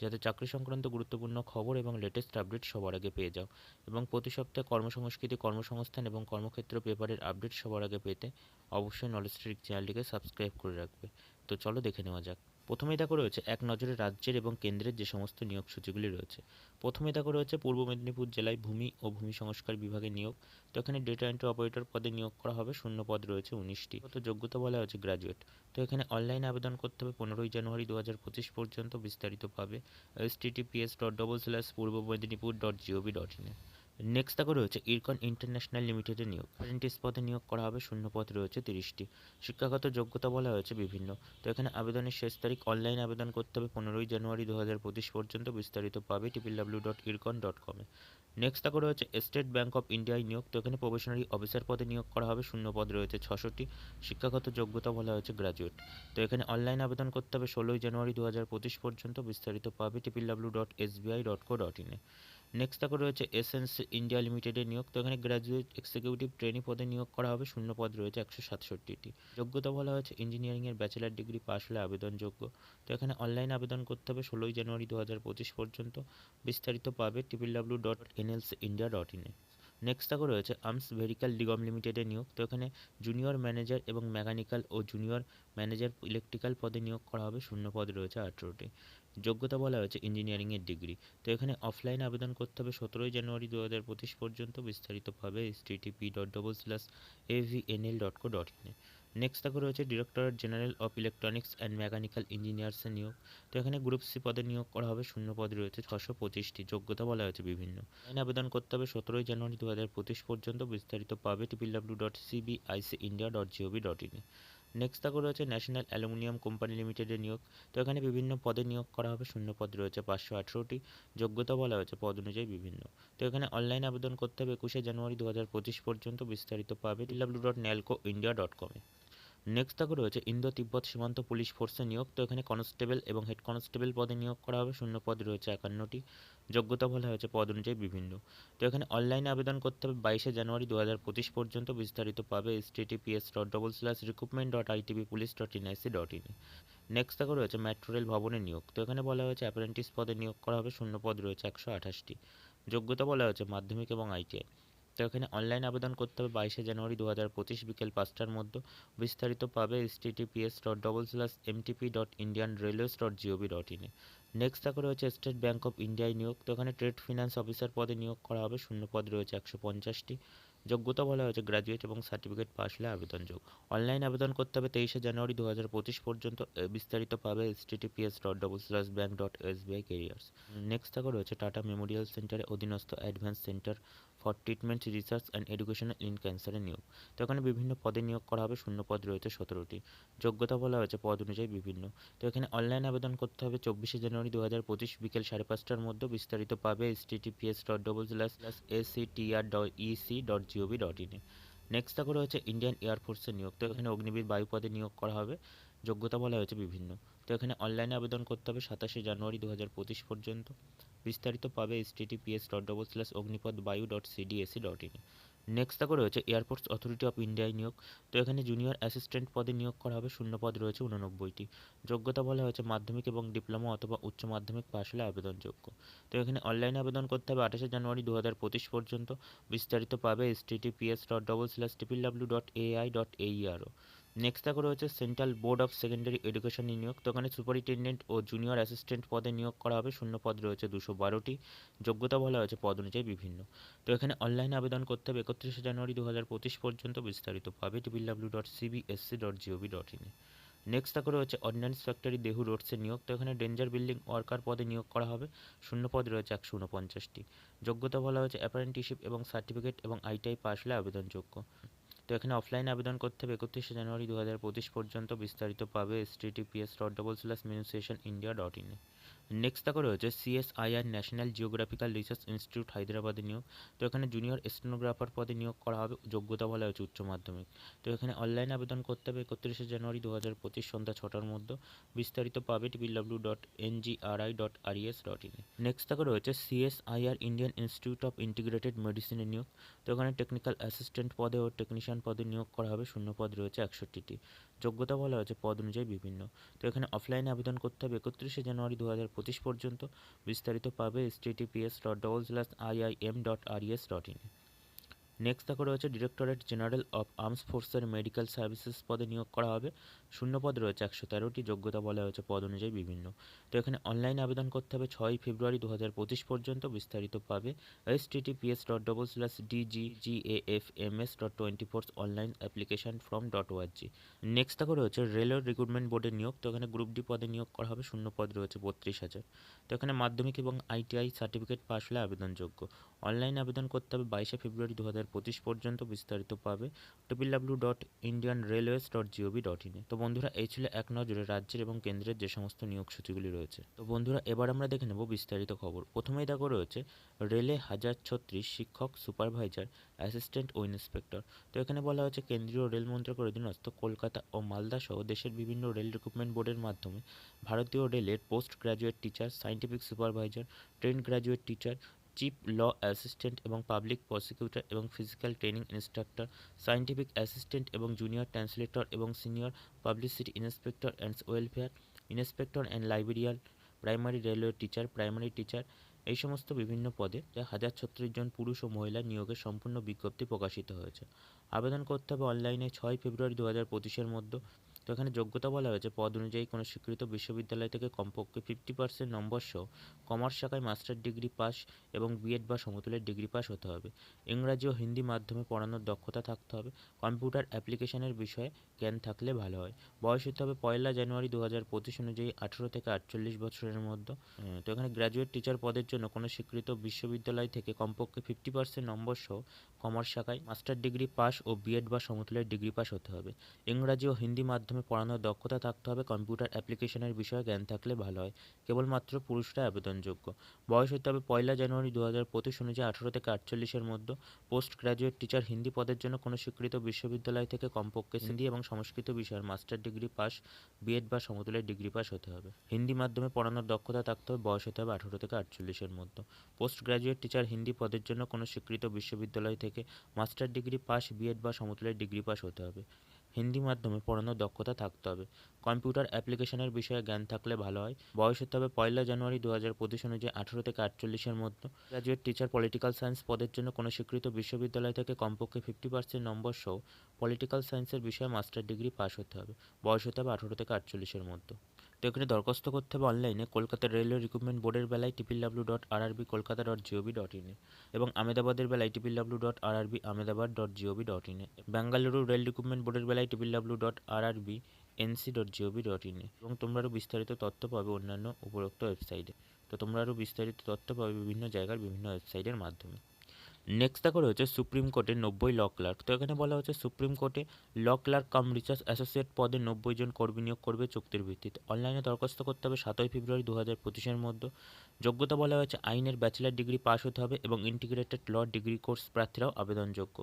যাতে চাকরি সংক্রান্ত গুরুত্বপূর্ণ খবর এবং লেটেস্ট আপডেট সবার আগে পেয়ে যাও। এবং প্রতি সপ্তাহে কর্মসংস্কৃতি, কর্মসংস্থান এবং কর্মক্ষেত্র পেপারের আপডেট সবার আগে পেতে অবশ্যই নলেজ ট্রিক চ্যানেলটিকে সাবস্ক্রাইব করে রাখবে। তো চলো দেখে নেওয়া যাক। প্রথমেই দেখো রয়েছে এক নজরে রাজ্যের এবং কেন্দ্রের যে সমস্ত নিয়োগ সূচিগুলি রয়েছে। প্রথমে দেখো রয়েছে পূর্ব মেদিনীপুর জেলায় ভূমি ও ভূমি সংস্কার বিভাগে নিয়োগ। তো এখানে ডেটা এন্ট্রি অপারেটর পদে নিয়োগ করা হবে, শূন্য পদ রয়েছে উনিশটি। তো যোগ্যতা বলা হয়েছে গ্রাজুয়েট তো এখানে অনলাইনে আবেদন করতে হবে পনেরোই জানুয়ারি দু হাজার পঁচিশ পর্যন্ত বিস্তারিত পাবে S dot double slash Purba Medinipur dot gov dot ইনে নেক্সট দেখো রয়েছে ইরকন ইন্টারন্যাশনাল লিমিটেডের নিয়োগ। অ্যাপ্রেন্টিস পদে নিয়োগ করা হবে, শূন্য পদ রয়েছে তিরিশটি। শিক্ষাগত যোগ্যতা বলা হয়েছে বিভিন্ন। তো এখানে আবেদনের শেষ তারিখ অনলাইন আবেদন করতে হবে পনেরোই জানুয়ারি দু হাজার পঁচিশ পর্যন্ত। বিস্তারিত পাবে টিপিল ডাব্লিউ ডট ইরকন ডট কমে নেক্সট দেখো রয়েছে স্টেট ব্যাঙ্ক অফ ইন্ডিয়ায় নিয়োগ। তো এখানে প্রবেশনারি অফিসার পদে নিয়োগ করা হবে, শূন্য পদ রয়েছে ছশোটি। শিক্ষাগত যোগ্যতা বলা হয়েছে গ্রাজুয়েট তো এখানে অনলাইন আবেদন করতে হবে ষোলোই জানুয়ারি দু হাজার পঁচিশ পর্যন্ত। বিস্তারিত পাবে টিপিল W dot SBI dot co dot ইনে নেক্সট দেখো রয়েছে এসএনস ইন্ডিয়া লিমিটেডের নিয়োগ। তো এখানে গ্র্যাজুয়েট এক্সিকিউটিভ ট্রেনি পদে নিয়োগ করা হবে। শূন্য পদ রয়েছে একশো সাতষট্টিটি। যোগ্যতা বলা হয়েছে ইঞ্জিনিয়ারিংয়ের ব্যাচেলার ডিগ্রি পাশ হলে আবেদনযোগ্য। তো এখানে অনলাইন আবেদন করতে হবে ষোলোই জানুয়ারি দু হাজার পঁচিশ পর্যন্ত। বিস্তারিত পাবে টিপিল W dot NLC India dot ইনে নেক্সট দেখো রয়েছে আর্মস ভেহিক্যাল নিগম লিমিটেডের নিয়োগ। তো এখানে জুনিয়র ম্যানেজার এবং মেকানিক্যাল ও জুনিয়র ম্যানেজার ইলেকট্রিক্যাল পদে নিয়োগ করা হবে। শূন্য পদ রয়েছে আঠেরোটি। যোগ্যতা বলা হয়েছে ইঞ্জিনিয়ারিংয়ের ডিগ্রি। তো এখানে অফলাইন আবেদন করতে হবে সতেরোই জানুয়ারি দু হাজার পঁচিশ পর্যন্ত বিস্তারিত পাবে S dot double slash AVNL dot co dot ইনে নেক্সট দেখো রয়েছে directorate general of electronics and mechanical ইঞ্জিনিয়ার্সের নিয়োগ। তো এখানে গ্রুপ সি পদে নিয়োগ করা হবে, শূন্য পদ রয়েছে ছশো পঁচিশটি। যোগ্যতা বলা হয়েছে বিভিন্ন। আইন আবেদন করতে হবে সতেরোই জানুয়ারি দু হাজার পঁচিশ পর্যন্ত, বিস্তারিত পাবে টিপিল W dot CBIC India dot gov dot ইনে নেক্সট দেখো রয়েছে ন্যাশনাল অ্যালুমিনিয়াম কোম্পানি লিমিটেডের নিয়োগ। তো এখানে বিভিন্ন পদে নিয়োগ করা হবে, শূন্য পদ রয়েছে, পাঁচশো আঠেরোটি। যোগ্যতা বলা হয়েছে, পদ অনুযায়ী বিভিন্ন। তো এখানে অনলাইন আবেদন করতে হবে একুশে জানুয়ারি দু হাজার পঁচিশ পর্যন্ত, বিস্তারিত পাবে W dot NALCO India dot কমে নেক্সট দেখো রয়েছে ইন্দো তিব্বত সীমান্ত পুলিশ ফোর্সে নিয়োগ। তো এখানে কনস্টেবল এবং হেড কনস্টেবল পদে নিয়োগ করা হবে। শূন্য পদ রয়েছে একান্নটি। যোগ্যতা বলা হয়েছে পদ অনুযায়ী বিভিন্ন। তো এখানে অনলাইনে আবেদন করতে হবে বাইশে জানুয়ারি দু হাজার পঁচিশ পর্যন্ত। বিস্তারিত পাবে S TTPS dot double slash recruitment dot ITB police dot NIC dot in next দেখো রয়েছে মেট্রো রেল ভবনের নিয়োগ। তো এখানে বলা হয়েছে অ্যাপ্রেন্টিস পদে নিয়োগ করা হবে। শূন্য পদ রয়েছে একশো আঠাশটি। যোগ্যতা বলা হয়েছে মাধ্যমিক এবং আইটিআই তো এখানে অনলাইন আবেদন করতে হবে বাইশে জানুয়ারি দু হাজার পঁচিশ বিকেল পাঁচটার মধ্যে। বিস্তারিত পাবে S TTPS dot double slash MTP dot Indian Railways dot gov dot ইনে নেক্সট দেখো রয়েছে স্টেট ব্যাঙ্ক অফ ইন্ডিয়ায় নিয়োগ। তো এখানে ট্রেড ফিনান্স অফিসার পদে নিয়োগ করা হবে। শূন্য পদ রয়েছে একশো পঞ্চাশটি। যোগ্যতা বলা হয়েছে গ্র্যাজুয়েট এবং সার্টিফিকেট পাস হলে আবেদনযোগ্য। অনলাইন আবেদন করতে হবে তেইশে জানুয়ারি দু হাজার পঁচিশ পর্যন্ত। বিস্তারিত পাবে S TTPS dot double slash bank dot SBI careers next দেখো রয়েছে টাটা মেমোরিয়াল সেন্টারে অধীনস্থ advance centre for treatment research and education in ক্যান্সারের নিয়োগ তো এখানে বিভিন্ন পদে নিয়োগ করা হবে, শূন্য পদ রয়েছে সতেরোটি। যোগ্যতা বলা হয়েছে পদ অনুযায়ী বিভিন্ন। তো এখানে অনলাইন আবেদন করতে হবে চব্বিশে জানুয়ারি দু হাজার পঁচিশ বিকেল সাড়ে পাঁচটার মধ্যে। বিস্তারিত পাবে S T T TTPS dot double slash slash ACTR dot EC dot gov dot ইনে নেক্সট দেখো রয়েছে ইন্ডিয়ান এয়ারফোর্সের নিয়োগ। তো এখানে অগ্নিবীর বায়ু পদে নিয়োগ করা হবে। যোগ্যতা বলা হয়েছে বিভিন্ন। তো এখানে অনলাইনে আবেদন করতে হবে সাতাশে জানুয়ারি দু হাজার পঁচিশ পর্যন্ত। বিস্তারিত পাবে S TTPS dot double slash Agnipath Vayu dot CDAC dot in next দেখো রয়েছে এয়ারপোর্টস অথরিটি অফ ইন্ডিয়ায় নিয়োগ। তো এখানে জুনিয়র অ্যাসিস্ট্যান্ট পদে নিয়োগ করা হবে, শূন্য পদ রয়েছে উননব্বইটি। যোগ্যতা বলা হয়েছে মাধ্যমিক এবং ডিপ্লোমা অথবা উচ্চ মাধ্যমিক পাশ হলে আবেদনযোগ্য। তো এখানে অনলাইনে আবেদন করতে হবে আঠাশে জানুয়ারি দু হাজার পঁচিশ পর্যন্ত। বিস্তারিত পাবে https dot double slash triple W dot AI dot এইআরও next দেখো রয়েছে central board of secondary education নিয়োগ। তো এখানে সুপারিনটেন্ডেন্ট ও জুনিয়র অ্যাসিস্ট্যান্ট পদে নিয়োগ করা হবে। শূন্য পদ রয়েছে দুশো বারোটি। যোগ্যতা বলা হয়েছে পদ অনুযায়ী বিভিন্ন। তো এখানে অনলাইনে আবেদন করতে হবে একত্রিশে জানুয়ারি দু হাজার পঁচিশ পর্যন্ত। বিস্তারিত পাবে triple W dot CBSE dot GOV dot ইনে নেক্সট দেখো রয়েছে অর্ডিন্যান্স ফ্যাক্টরি দেহু রোডসের নিয়োগ। তো এখানে ডেঞ্জার বিল্ডিং ওয়ার্কার পদে নিয়োগ করা হবে। শূন্য পদ রয়েছে একশো উনপঞ্চাশটি যোগ্যতা বলা হয়েছে অ্যাপারেন্টিশিপ এবং সার্টিফিকেট এবং আইটিআই পাস হলে আবেদনযোগ্য। তো এখানে অফলাইন আবেদন করতে হবে একত্রিশে জানুয়ারি দু হাজার পঁচিশ পর্যন্ত বিস্তারিত পাবে https dot double slash munitions India dot ইনে নেক্সট দেখো রয়েছে CSIR national geographical research institute হায়দ্রাবাদে নিয়োগ। তো এখানে জুনিয়র স্টেনোগ্রাফার পদে নিয়োগ করা হবে, যোগ্যতা বলা হয়েছে উচ্চ মাধ্যমিক। তো এখানে অনলাইন আবেদন করতে হবে একত্রিশে জানুয়ারি দু হাজার পঁচিশ সন্ধ্যা ছটার মধ্যে। বিস্তারিত পাবে triple W dot NGRI dot RES dot in next দেখো রয়েছে CSIR Indian institute of integrated মেডিসিনে নিয়োগ। তো এখানে টেকনিক্যাল অ্যাসিস্ট্যান্ট পদে ও টেকনিশিয়ান পদে নিয়োগ করা হবে, শূন্য পদ রয়েছে একষট্টিটি। যোগ্যতা বলা হয়েছে, পদ অনুযায়ী বিভিন্ন। তো এখানে অফলাইনে আবেদন করতে হবে একত্রিশে জানুয়ারি দু হাজার পঁচিশ পর্যন্ত। বিস্তারিত পাবে https dot double slash IIM dot RES dot in next তাকে রয়েছে ডিরেক্টরেট জেনারেল অফ আর্মস ফোর্সের মেডিকেল সার্ভিসেস পদে নিয়োগ করা হবে। শূন্য পদ রয়েছে একশো তেরোটি, যোগ্যতা বলা হয়েছে পদ অনুযায়ী বিভিন্ন। তো এখানে অনলাইন আবেদন করতে হবে ছয়ই ফেব্রুয়ারি দু হাজার পঁচিশ পর্যন্ত, বিস্তারিত পাবে https dot double slash DGAFMS dot twenty four online application form dot ORG next দেখো রয়েছে রেলওয়ে রিক্রুটমেন্ট বোর্ডের নিয়োগ, তো এখানে গ্রুপ ডি পদে নিয়োগ করা হবে শূন্য পদ রয়েছে বত্রিশ হাজার। তো এখানে মাধ্যমিক এবং আইটিআই সার্টিফিকেট পাস হলে আবেদনযোগ্য। অনলাইন আবেদন করতে হবে বাইশে ফেব্রুয়ারি দু হাজার পঁচিশ পর্যন্ত, বিস্তারিত পাবে। W dot Indian railways dot GOV dot ইনে তো বন্ধুরা, এই ছিল এক নজরে রাজ্যের এবং কেন্দ্রের যে সমস্ত নিয়োগ সূচিগুলি রয়েছে। তো বন্ধুরা, এবার আমরা দেখে নেব বিস্তারিত খবর। প্রথমেই দেখো রয়েছে, রেলে হাজার ছত্রিশ শিক্ষক, সুপারভাইজার, অ্যাসিস্ট্যান্ট ও ইন্সপেক্টর। তো এখানে বলা হয়েছে, কেন্দ্রীয় রেল মন্ত্রকের অধীনস্থ কলকাতা ও মালদা সহ দেশের বিভিন্ন রেল রিক্রুটমেন্ট বোর্ডের মাধ্যমে ভারতীয় রেলের post graduate teacher scientific supervisor train graduate teacher chief law assistant এবং পাবলিক প্রসিকিউটর এবং physical training instructor scientific assistant এবং জুনিয়র ট্রান্সলেটর এবং senior publicity inspector and welfare inspector and librarian primary railway teacher, primary teacher, এই সমস্ত বিভিন্ন পদে হাজার ছত্রিশ জন পুরুষ ও মহিলা নিয়োগের সম্পূর্ণ বিজ্ঞপ্তি প্রকাশিত হয়েছে। আবেদন করতে হবে অনলাইনে ছয় ফেব্রুয়ারি দু হাজার পঁচিশের মধ্যে তো এখানে যোগ্যতা বলা হয়েছে পদ অনুযায়ী কোনো স্বীকৃত বিশ্ববিদ্যালয় থেকে কমপক্ষে ফিফটি পার্সেন্ট নম্বর সহ কমার্স শাখায় মাস্টার ডিগ্রি পাস এবং বিএড বা সমতুলের ডিগ্রি পাস হতে হবে। ইংরাজি ও হিন্দি মাধ্যমে পড়ানোর দক্ষতা থাকতে হবে। কম্পিউটার অ্যাপ্লিকেশনের বিষয়ে জ্ঞান থাকলে ভালো হয়। বয়স হতে হবে পয়লা জানুয়ারি দু হাজার পঁচিশ অনুযায়ী আঠেরো থেকে আটচল্লিশ বছরের মধ্যে। তো এখানে গ্র্যাজুয়েট টিচার পদের জন্য কোনো স্বীকৃত বিশ্ববিদ্যালয় থেকে কমপক্ষে ফিফটি পার্সেন্ট নম্বর সহ কমার্স শাখায় মাস্টার ডিগ্রি পাস ও বিএড বা সমতুলের ডিগ্রি পাস হতে হবে। ইংরাজি ও হিন্দি মাধ্যমে পড়ানোর দক্ষতা থাকতে হবে। কম্পিউটার অ্যাপ্লিকেশনের বিষয়ে জ্ঞান থাকলে ভালো হয়। কেবলমাত্র পুরুষরা আবেদনযোগ্য। বয়স হতে হবে পয়লা জানুয়ারি দু হাজার পঁচিশ অনুযায়ী আঠেরো থেকে আটচল্লিশের মধ্যে। পোস্ট গ্র্যাজুয়েট টিচার হিন্দি পদের জন্য কোনো স্বীকৃত বিশ্ববিদ্যালয় থেকে কমপক্ষে হিন্দি এবং সংস্কৃত বিষয়ের মাস্টার ডিগ্রি পাস, বিএড বা সমতুলের ডিগ্রি পাস হতে হবে। হিন্দি মাধ্যমে পড়ানোর দক্ষতা থাকতে হবে। বয়স হতে হবে আঠেরো থেকে আটচল্লিশের মধ্যে। পোস্ট গ্র্যাজুয়েট টিচার হিন্দি পদের জন্য কোনো স্বীকৃত বিশ্ববিদ্যালয় থেকে মাস্টার ডিগ্রি পাস, বিএড বা সমতুলের ডিগ্রি পাস হতে হবে। হিন্দি মাধ্যমে পড়ানোর দক্ষতা থাকতে হবে। কম্পিউটার অ্যাপ্লিকেশনের বিষয়ে জ্ঞান থাকলে ভালো হয়। বয়স হতে হবে পয়লা জানুয়ারি দু হাজার পঁচিশ অনুযায়ী আঠেরো থেকে আটচল্লিশের মধ্যে। গ্রাজুয়েট টিচার পলিটিক্যাল সায়েন্স পদের জন্য কোনো স্বীকৃত বিশ্ববিদ্যালয় থেকে কমপক্ষে ফিফটি পার্সেন্ট নম্বর সহ পলিটিক্যাল সায়েন্সের বিষয়ে মাস্টার ডিগ্রি পাস হতে হবে। বয়স হতে হবে আঠেরো থেকে আটচল্লিশের মধ্যে। তো এখানে দরখাস্ত করতে হবে অনলাইনে কলকাতা রেলওয়ে রিক্রুটমেন্ট বোর্ডের বেলায় triple W dot RRB Kolkata dot GOV dot ইনে এবং আমেদাবাদের বেলায় triple W dot RRB Ahmedabad dot GOV dot ইনে বেঙ্গালুরু রেল রিক্রুটমেন্ট বোর্ডের বেলায় triple W dot RRB NC dot GOV dot ইনে এবং তোমরা আরও বিস্তারিত তথ্য পাবে অন্যান্য উপরোক্ত ওয়েবসাইটে তো তোমরা আরও বিস্তারিত তথ্য পাবে বিভিন্ন জায়গার বিভিন্ন ওয়েবসাইটের মাধ্যমে। নেক্সট দেখো রয়েছে সুপ্রিম কোর্টের নব্বই ল ক্লার্ক তো এখানে বলা হচ্ছে সুপ্রিম কোর্টে law clerk cum research associate পদে নব্বই জন কর্মী নিয়োগ করবে চুক্তির ভিত্তিতে। অনলাইনে দরখাস্ত করতে হবে সাতই ফেব্রুয়ারি দু হাজার পঁচিশের মধ্যে। যোগ্যতা বলা হয়েছে আইনের ব্যাচেলার ডিগ্রি পাস হতে হবে এবং ইন্টিগ্রেটেড ল ডিগ্রি কোর্স প্রার্থীরাও আবেদনযোগ্য।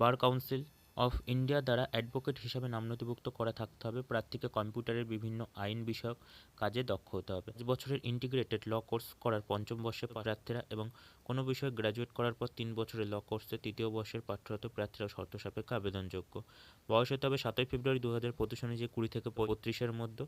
বার কাউন্সিল অফ ইন্ডিয়া দ্বারা অ্যাডভোকেট হিসাবে নাম নথিভুক্ত করা থাকতে হবে। প্রার্থীকে কম্পিউটারের বিভিন্ন আইন বিষয়ক কাজে দক্ষ হতে হবে। বছরের ইন্টিগ্রেটেড ল কোর্স করার পঞ্চম বর্ষের প্রার্থীরা এবং কোনো বিষয়ে গ্র্যাজুয়েট করার পর তিন বছরের ল কোর্সে তৃতীয় বর্ষের পাঠ্যরত প্রার্থীরা শর্ত সাপেক্ষে আবেদনযোগ্য। বয়স হতে হবে সাতই ফেব্রুয়ারি দু হাজার পঁচিশ অনুযায়ী কুড়ি থেকে বত্রিশের মধ্যে।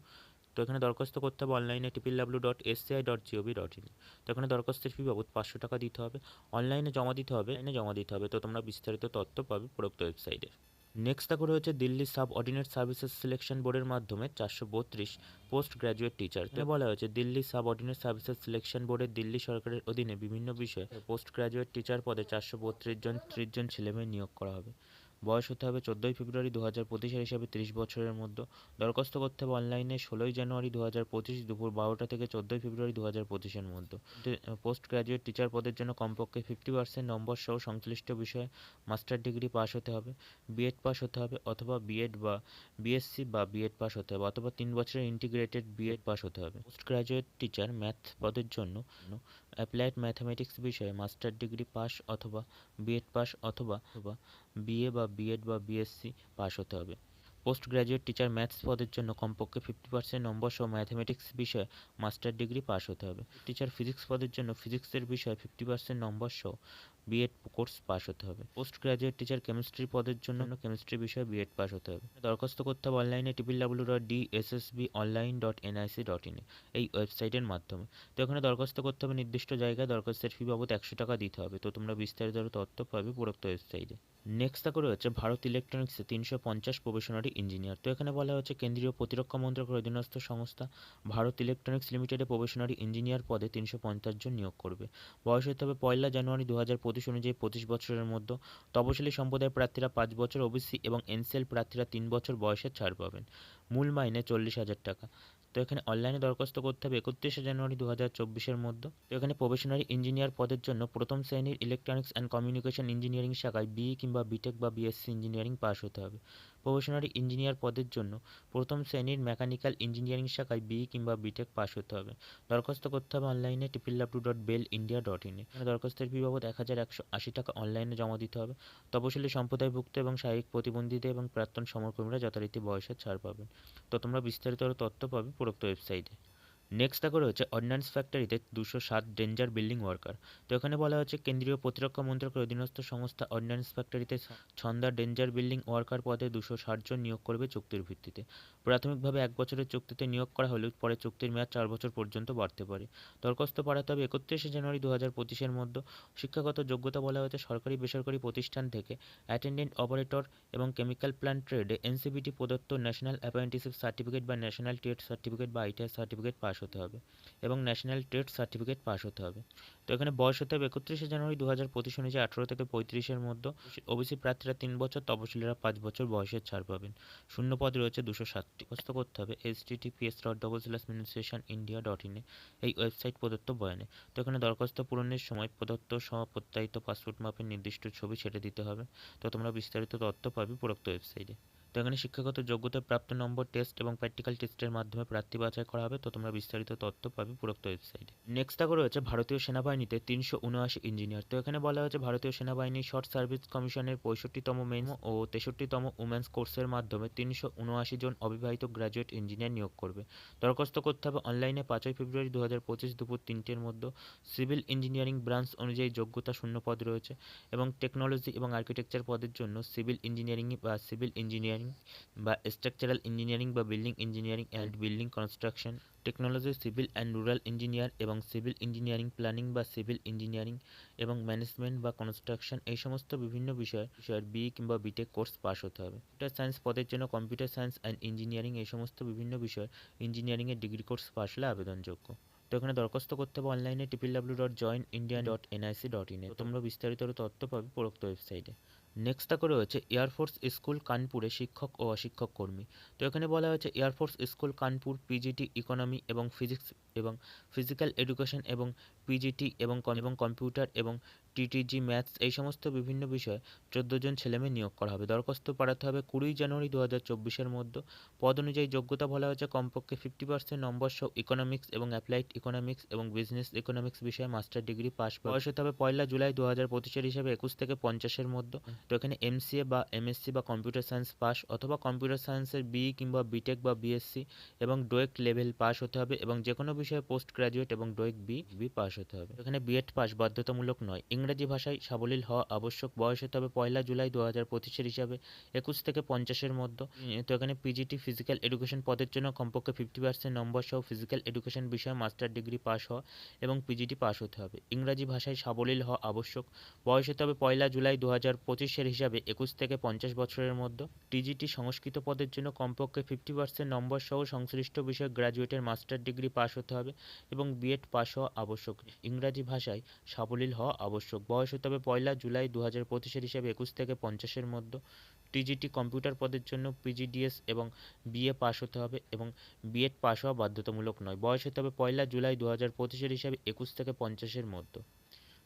তো এখানে দরখাস্ত করতে হবে অনলাইনে triple W dot SCI dot GOV dot in তো এখানে দরখাস্তের ফি বাবদ পাঁচশো টাকা দিতে হবে। অনলাইনে জমা দিতে হবে এনে জমা দিতে হবে। তো তোমরা বিস্তারিত তথ্য পাবে প্রোক্ত ওয়েবসাইটে নেক্সট করে রয়েছে Delhi subordinate services selection বোর্ডের মাধ্যমে চারশো বত্রিশ পোস্ট গ্র্যাজুয়েট টিচার। তো বলা হয়েছে Delhi subordinate services selection বোর্ডের দিল্লি সরকারের অধীনে বিভিন্ন বিষয়ে পোস্ট গ্র্যাজুয়েট টিচার পদে চারশো বত্রিশ জন ত্রিশ জন ছেলেমেয়ে নিয়োগ করা হবে। বয়স হতে হবে চোদ্দোই ফেব্রুয়ারি দু হাজার পঁচিশের হিসাবে তিরিশ বছরের মধ্যে। দরখাস্ত করতে হবে অনলাইনে ষোলোই জানুয়ারি দু হাজার পঁচিশ দুপুর বারোটা থেকে চোদ্দোই ফেব্রুয়ারি দু হাজার পঁচিশের মধ্যে। পোস্ট গ্রাজুয়েট টিচার পদের জন্য কমপক্ষে ফিফটি পার্সেন্ট নম্বর সহ সংশ্লিষ্ট বিষয়ে মাস্টার ডিগ্রি পাস হতে হবে, বিএড পাস হতে হবে অথবা বিএড বা বিএসসি বা বিএড পাস হতে হবে অথবা তিন বছরের ইন্টিগ্রেটেড বিএড পাস হতে হবে। পোস্ট গ্রাজুয়েট টিচার ম্যাথ পদের জন্য অ্যাপ্লাইড ম্যাথামেটিক্স বিষয়ে মাস্টার ডিগ্রি পাস অথবা বিএড পাস অথবা বিএ বা বিএড বা বিএসসি পাস হতে হবে। পোস্ট গ্রাজুয়েট টিচার ম্যাথস পদের জন্য কমপক্ষে ফিফটি পার্সেন্ট নম্বর সহ ম্যাথামেটিক্স বিষয়ে মাস্টার ডিগ্রি পাস হতে হবে। টিচার ফিজিক্স পদের জন্য ফিজিক্সের বিষয়ে ফিফটি পার্সেন্ট নম্বর সহ বিএড কোর্স পাস হতে হবে। পোস্ট গ্রাজুয়েট টিচার কেমিস্ট্রি পদের জন্য কেমিস্ট্রি বিষয়ে বিএড পাস হতে হবে। দরখাস্ত করতে হবে অনলাইনে triple W dot B online dot NIC dot in এই ওয়েবসাইটের মাধ্যমে। তো এখানে দরখাস্ত করতে হবে নির্দিষ্ট জায়গায়, দরখাস্তের ফি বাবদ একশো টাকা দিতে হবে। তো তোমরা বিস্তারিত তথ্য পাবে উপরোক্ত ওয়েবসাইটে নেক্সট করে হচ্ছে ভারত ইলেকট্রনিক্সে তিনশো পঞ্চাশ প্রবেশনারি ইঞ্জিনিয়ার তো এখানে বলা হচ্ছে কেন্দ্রীয় প্রতিরক্ষা মন্ত্রকের অধীনস্থ সংস্থা ভারত ইলেকট্রনিক্স লিমিটেডে প্রবেশনারি ইঞ্জিনিয়ার পদে তিনশো পঞ্চাশ জন নিয়োগ করবে। বয়স হতে হবে পয়লা জানুয়ারি দু হাজার পঁচিশ অনুযায়ী পঁচিশ বছরের মধ্যে তপশিলি সম্প্রদায়ের প্রার্থীরা পাঁচ বছর ওবিসি এবং এনসিএল প্রার্থীরা তিন বছর বয়সে ছাড় পাবেন। মূল মাইনে চল্লিশ হাজার টাকা। তো এখানে অনলাইনে দরখাস্ত করতে হবে একত্রিশে জানুয়ারি দু হাজার চব্বিশের মধ্যে। তো এখানে প্রবেশনারি ইঞ্জিনিয়ার পদের জন্য প্রথম শ্রেণির ইলেকট্রনিক্স অ্যান্ড কমিউনিকেশন ইঞ্জিনিয়ারিং শাখায় বিই কিংবা বিটেক বা বিএসসি ইঞ্জিনিয়ারিং পাস হতে হবে। প্রফেশনারি ইঞ্জিনিয়ার পদের জন্য প্রথম শ্রেণির মেকানিক্যাল ইঞ্জিনিয়ারিং শাখায় বিই কিংবা বিটেক পাস হতে হবে। দরখাস্ত করতে হবে অনলাইনে W dot BEL India dot ইনে। দরখাস্তের ফি বাবদ এক হাজার একশো আশি টাকা অনলাইনে জমা দিতে হবে। তপশিলি সম্প্রদায়ভুক্ত এবং শারীরিক প্রতিবন্ধীদের এবং প্রাক্তন সমরকর্মীরা যথারীতি বয়সের ছাড় পাবেন। তো তোমরা বিস্তারিত তথ্য পাবে প্রোক্ত ওয়েবসাইটে। নেক্সট করে হচ্ছে অর্ডিন্যান্স ফ্যাক্টরিতে দুশো সাত ডেঞ্জার বিল্ডিং ওয়ার্কার তো এখানে বলা হচ্ছে কেন্দ্রীয় প্রতিরক্ষা মন্ত্রকের অধীনস্থ সংস্থা অর্ডিন্যান্স ফ্যাক্টরিতে ছন্দা ডেঞ্জার বিল্ডিং ওয়ার্কার পদে দুশো ষাট জন নিয়োগ করবে চুক্তির ভিত্তিতে। প্রাথমিকভাবে এক বছরের চুক্তিতে নিয়োগ করা হলেও পরে চুক্তির মেয়াদ চার বছর পর্যন্ত বাড়তে পারে। দরখাস্ত পাঠাতে হবে একত্রিশে জানুয়ারি দু হাজার পঁচিশের মধ্যে। শিক্ষাগত যোগ্যতা বলা হয়েছে সরকারি বেসরকারি প্রতিষ্ঠান থেকে অ্যাটেন্ডেন্ট অপারেটর এবং কেমিক্যাল প্ল্যান্ট ট্রেডে এনসিবিটি প্রদত্ত ন্যাশনাল অ্যাপ্রেন্টিসশিপ সার্টিফিকেট বা ন্যাশনাল ট্রেড সার্টিফিকেট বা আইটিআই সার্টিফিকেট পাস হতে হবে এবং ন্যাশনাল ট্রেড সার্টিফিকেট পাস হতে হবে। তো এখানে বয়স হতে হবে একত্রিশে জানুয়ারি দু হাজার পঁচিশ অনুযায়ী আঠারো থেকে পঁয়ত্রিশের মধ্যে। ওবিসি প্রার্থীরা তিন বছর, তপশিলীরা পাঁচ বছর বয়সের ছাড় পাবেন। শূন্য পদ রয়েছে দুশো সাতটি। প্রস্ত করতে হবে https dot double slash munitions India dot ইনে এই ওয়েবসাইট প্রদত্ত বয়ানে। তো এখানে দরখাস্ত পূরণের সময় প্রদত্ত সহ প্রত্যায়িত পাসপোর্ট মাপের নির্দিষ্ট ছবি ছেড়ে দিতে হবে। তো তোমরা বিস্তারিত তথ্য পাবে উপরোক্ত ওয়েবসাইটে। তো এখানে শিক্ষাগত যোগ্যতা প্রাপ্ত নম্বর টেস্ট এবং প্র্যাকটিক্যাল টেস্টের মাধ্যমে প্রার্থী বাছাই করা হবে। তো তোমরা বিস্তারিত তথ্য পাবে উপরোক্ত ওয়েবসাইটে নেক্সট দেখো রয়েছে ভারতীয় সেনাবাহিনীতে তিনশো উনআশি ইঞ্জিনিয়ার তো এখানে বলা হয়েছে ভারতীয় সেনাবাহিনী শর্ট সার্ভিস কমিশনের পঁয়ষট্টিতম মেন ও তেষট্টিতম উমেন্স কোর্সের মাধ্যমে তিনশো উনআশি জন অবিবাহিত গ্র্যাজুয়েট ইঞ্জিনিয়ার নিয়োগ করবে। দরখাস্ত করতে হবে অনলাইনে পাঁচই ফেব্রুয়ারি দু হাজার পঁচিশ দুপুর তিনটের মধ্যে। সিভিল ইঞ্জিনিয়ারিং ব্রাঞ্চ অনুযায়ী যোগ্যতা শূন্য পদ রয়েছে এবং টেকনোলজি এবং আর্কিটেকচার পদের জন্য সিভিল ইঞ্জিনিয়ারিং বা সিভিল ইঞ্জিনিয়ারিং বা স্ট্রাকচারাল ইঞ্জিনিয়ারিং বা building engineering and building construction technology civil and rural engineer এবং সিভিল ইঞ্জিনিয়ারিং প্ল্যানিং বা সিভিল ইঞ্জিনিয়ারিং এবং ম্যানেজমেন্ট বা কনস্ট্রাকশন এই সমস্ত বিভিন্ন বিষয়ের বিষয়ের বি কিংবা বিটেক কোর্স পাস হতে হবে। কম্পিউটার সায়েন্স পদের জন্য কম্পিউটার সায়েন্স অ্যান্ড ইঞ্জিনিয়ারিং এই সমস্ত বিভিন্ন বিষয়ের ইঞ্জিনিয়ারিংয়ের ডিগ্রি কোর্স পাস হলে আবেদনযোগ্য। তো এখানে দরখাস্ত করতে হবে অনলাইনে triple W dot join India dot NIC dot ইনে তোমরা বিস্তারিত তথ্য পাবে উপরোক্ত ওয়েবসাইটে। নেক্সটটা করে হচ্ছে এয়ারফোর্স স্কুল কানপুরে শিক্ষক ও অশিক্ষক কর্মী। তো এখানে বলা হয়েছে air force school Kanpur PGT economy এবং ফিজিক্স এবং ফিজিক্যাল এডুকেশন এবং পিজিটি এবং এবং কম্পিউটার এবং টিটিজি ম্যাথস এই সমস্ত বিভিন্ন বিষয়ে চোদ্দ জন ছেলেমেয়ে নিয়োগ করা হবে। দরখাস্ত পাঠাতে হবে কুড়ি জানুয়ারি দু হাজার চব্বিশের মধ্যে। পদ অনুযায়ী যোগ্যতা বলা হয়েছে কমপক্ষে ফিফটি পার্সেন্ট নম্বর সহ ইকোনমিক্স এবং অ্যাপ্লাইড ইকোনমিক্স এবং বিজনেস ইকোনমিক্স বিষয়ে মাস্টার ডিগ্রি পাস বয়স হতে হবে পয়লা জুলাই দু হাজার পঁচিশের হিসাবে একুশ থেকে পঞ্চাশের মধ্যে। তো এখানে এমসিএ বা এমএসসি বা কম্পিউটার সায়েন্স পাস অথবা কম্পিউটার সায়েন্সের বি কিংবা বিটেক বা বিএসসি এবং ডোয়েক লেভেল পাস হতে হবে এবং যে কোনো বিষয়ে পোস্ট গ্রাজুয়েট এবং ডোয়েক বি বি পাস হতে হবে। এখানে বিএড পাস বাধ্যতামূলক নয়। ইংরেজি ভাষায় সাবলীল হওয়া আবশ্যক বয়স হতে হবে পয়লা জুলাই দু হাজার পঁচিশের হিসাবে, একুশ থেকে পঞ্চাশের মধ্যে। তো এখানে পিজিটি ফিজিক্যাল এডুকেশন পদের জন্য কমপক্ষে ফিফটি পার্সেন্ট নম্বর সহ ফিজিক্যাল এডুকেশন বিষয়ে মাস্টার ডিগ্রি পাস হওয়া এবং পিজিটি পাস হতে হবে। ইংরাজি ভাষায় সাবলীল হওয়া আবশ্যক। বয়স হতে হবে পয়লা জুলাই দু হাজার পঁচিশ পঁচিশের হিসাবে একুশ থেকে পঞ্চাশ বছরের মধ্যে টিজিটি সংস্কৃত পদের জন্য কমপক্ষে ফিফটি পার্সেন্ট নম্বর সহ সংশ্লিষ্ট বিষয়ে গ্র্যাজুয়েটের মাস্টার ডিগ্রি পাস হতে হবে এবং বিএড পাস হওয়া আবশ্যক। ইংরাজি ভাষায় সাবলীল হওয়া আবশ্যক। বয়স হতে হবে পয়লা জুলাই দু হাজার পঁচিশের হিসাবে একুশ থেকে পঞ্চাশের মধ্যে। টিজিটি কম্পিউটার পদের জন্য পিজিডিএস এবং বিএ পাস হতে হবে এবং বিএড পাস হওয়া বাধ্যতামূলক নয়। বয়স হতে হবে পয়লা জুলাই দু হাজার পঁচিশের হিসাবে একুশ থেকে পঞ্চাশের মধ্যে।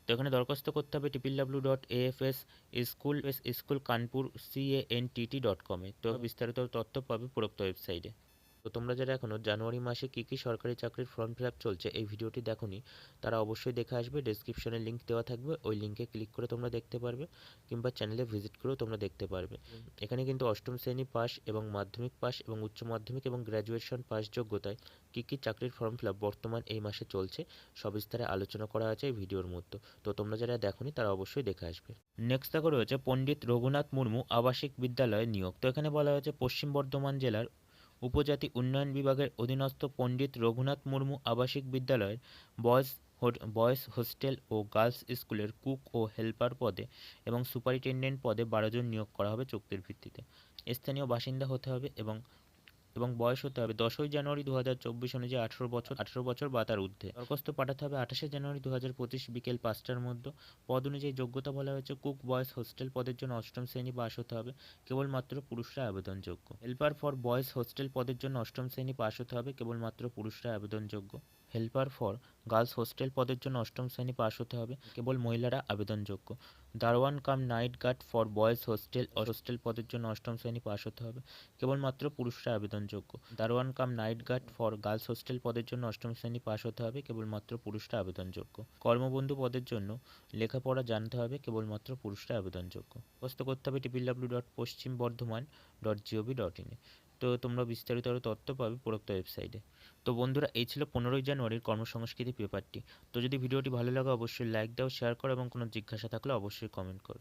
তো এখানে দরখাস্ত করতে হবে triple W dot S school school Kanpur CANTT dot কমে তো বিস্তারিত তথ্য পাবে উপরোক্ত ওয়েবসাইটে তো তোমরা যারা এখনও জানুয়ারি মাসে কী কী সরকারি চাকরির ফর্ম ফিল আপ চলছে এই ভিডিওটি দেখোনি তারা অবশ্যই দেখে আসবে ডেসক্রিপশনে লিঙ্ক দেওয়া থাকবে ওই লিঙ্কে ক্লিক করে তোমরা দেখতে পারবে কিংবা চ্যানেলে ভিজিট করেও তোমরা দেখতে পারবে। এখানে কিন্তু অষ্টম শ্রেণি পাস এবং মাধ্যমিক পাস এবং উচ্চ মাধ্যমিক এবং গ্র্যাজুয়েশন পাস যোগ্যতায় কী কী চাকরির ফর্ম ফিল আপ বর্তমান এই মাসে চলছে সবিস্তারে আলোচনা করা আছে এই ভিডিওর মধ্যে। তো তোমরা যারা দেখোনি তারা অবশ্যই দেখে আসবে। নেক্সট দেখো রয়েছে পণ্ডিত রঘুনাথ মুর্মু আবাসিক বিদ্যালয়ে নিয়োগ। তো এখানে বলা হয়েছে পশ্চিম বর্ধমান জেলার উপজাতি উন্নয়ন বিভাগের অধীনস্থ পণ্ডিত রঘুনাথ মুর্মু আবাসিক বিদ্যালয়ের বয়েজ বয়েজ হোস্টেল ও গার্লস স্কুলের কুক ও হেল্পার পদে এবং সুপারিনটেন্ডেন্ট পদে বারো জন নিয়োগ করা হবে চুক্তির ভিত্তিতে। স্থানীয় বাসিন্দা হতে হবে এবং এবং বয়স হতে হবে দশই জানুয়ারি দু হাজার চব্বিশ অনুযায়ী আঠারো বছর আঠারো বছর বা তার ঊর্ধ্বে। দরখাস্ত পাঠাতে হবে আঠাশে জানুয়ারি দু হাজার পঁচিশ বিকেল পাঁচটার মধ্যে। পদ অনুযায়ী যোগ্যতা বলা হয়েছে কুক বয়েজ হোস্টেল পদের জন্য অষ্টম শ্রেণি পাশ হতে হবে। কেবলমাত্র পুরুষরা আবেদনযোগ্য। হেল্পার ফর বয়েজ হোস্টেল পদের জন্য অষ্টম শ্রেণি পাশ হতে হবে। কেবলমাত্র পুরুষরা আবেদনযোগ্য। হেল্পার ফর গার্লস হোস্টেল পদের জন্য অষ্টম শ্রেণি পাস হতে হবে। কেবল মহিলারা আবেদনযোগ্য। দারোয়ান cum night guard for boys hostel hostel পদের জন্য অষ্টম শ্রেণি পাস হতে হবে। কেবলমাত্র পুরুষরা আবেদনযোগ্য। দারোয়ান cum night guard for girls hostel পদের জন্য অষ্টম শ্রেণি পাস হতে হবে। কেবলমাত্র পুরুষরা আবেদনযোগ্য। কর্মবন্ধু পদের জন্য লেখাপড়া জানতে হবে। কেবলমাত্র পুরুষরা আবেদনযোগ্য। প্রস্ত করতে হবে টিপিল ডাব্লিউ ডট পশ্চিম বর্ধমান ডট জিওভি ডট ইনে তো তোমরা বিস্তারিত আরও তথ্য পাবে উপরোক্ত ওয়েবসাইটে। তো বন্ধুরা, এই ছিল পনেরোই জানুয়ারির কর্মসংস্কৃতি পেপারটি। তো যদি ভিডিওটি ভালো লাগে, অবশ্যই লাইক দাও শেয়ার করো এবং কোনো জিজ্ঞাসা থাকলে অবশ্যই কমেন্ট করো।